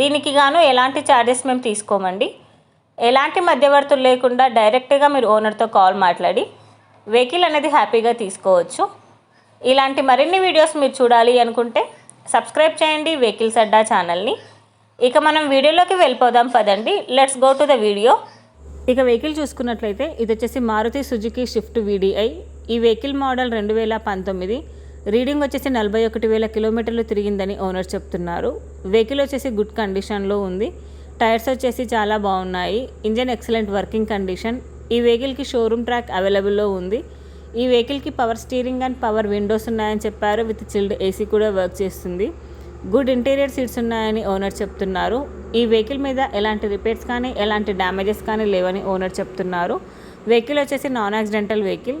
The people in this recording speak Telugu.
దీనికి గాను ఎలాంటి ఛార్జెస్ మేము తీసుకోమండి. ఎలాంటి మధ్యవర్తులు లేకుండా డైరెక్ట్గా మీరు ఓనర్తో కాల్ మాట్లాడి వెహికల్ అనేది హ్యాపీగా తీసుకోవచ్చు. ఇలాంటి మరిన్ని వీడియోస్ మీరు చూడాలి అనుకుంటే సబ్స్క్రైబ్ చేయండి వెహికల్స్ అడ్డా ఛానల్ని ఇక మనం వీడియోలోకి వెళ్ళిపోదాం పదండి. Let's go to the video ఇక వెహికల్ చూసుకున్నట్లయితే ఇది వచ్చేసి మారుతి సుజుకి షిఫ్ట్ వీడిఐ. ఈ వెహికల్ మోడల్ రెండు వేల పంతొమ్మిది. రీడింగ్ వచ్చేసి నలభై ఒకటి వేల కిలోమీటర్లు తిరిగిందని ఓనర్ చెప్తున్నారు. వెహికల్ వచ్చేసి గుడ్ కండిషన్లో ఉంది. టైర్స్ వచ్చేసి చాలా బాగున్నాయి. Engine excellent working condition. ఈ వెహికల్కి షోరూమ్ ట్రాక్ అవైలబుల్లో ఉంది. ఈ వెహికల్కి power steering and power windows ఉన్నాయని చెప్పారు. విత్ చిల్డ్ ఏసీ కూడా వర్క్ చేస్తుంది. గుడ్ ఇంటీరియర్ సీట్స్ ఉన్నాయని ఓనర్ చెప్తున్నారు. ఈ వెహికల్ మీద ఎలాంటి రిపేర్స్ కానీ ఎలాంటి డ్యామేజెస్ కానీ లేవని ఓనర్ చెప్తున్నారు. వెహికల్ వచ్చేసి నాన్ యాక్సిడెంటల్ వెహికల్.